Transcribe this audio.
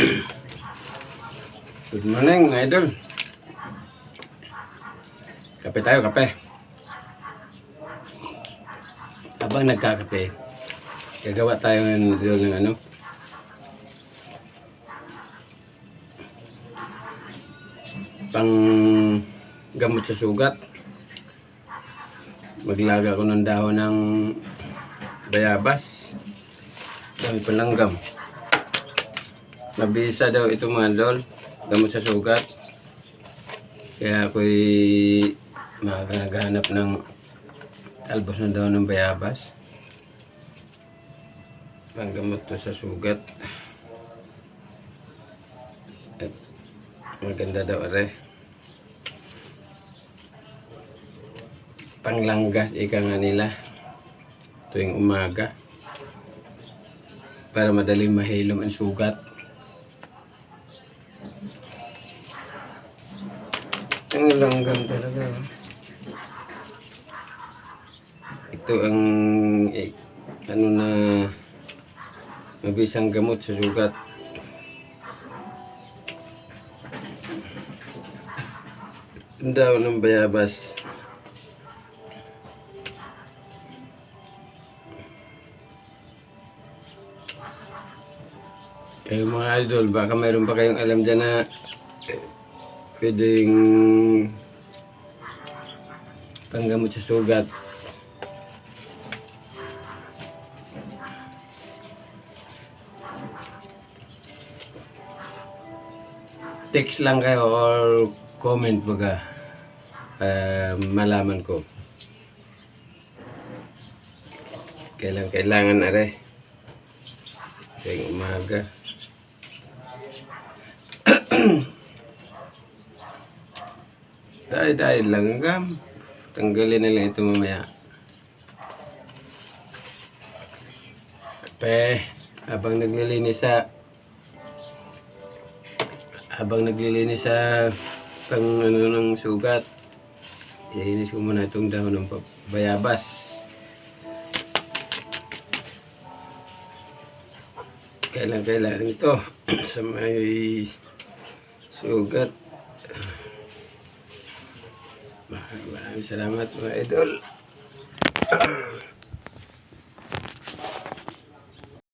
Good morning, idol. Kape tayo, kape. Habang nagkakape, gagawa tayo ng, ng ano, pang gamot sa sugat. Maglaga ko ng dahon ng bayabas. Dami palanggam. Mabisa daw ito mga idol. Gamot sa sugat. Kaya ako'y makakanaganap ng talbos na daw ng bayabas. Panggamot to sa sugat. At maganda daw are. Panglanggas ika nga nila tuwing umaga para madaling mahilom ang sugat. Ang langgam talaga. oh. Ito ang eh, ano na mabisang gamot sa sugat. Ang daw ng bayabas. Kayo mga idol, baka mayroon pa kayong alam dyan na pwedeng panggamot sa sugat. Text lang kayo or comment baga para malaman ko. Kailan kailangan are. Kaya umaga. Dahil dahil langgam. Tanggalin na lang ito mamaya. Kape. Habang naglilinis sa habang naglilinis sa pang ano ng sugat ilinis ko muna itong dahon ng bayabas kailan kailangan ito sa may sugat maraming salamat mga idol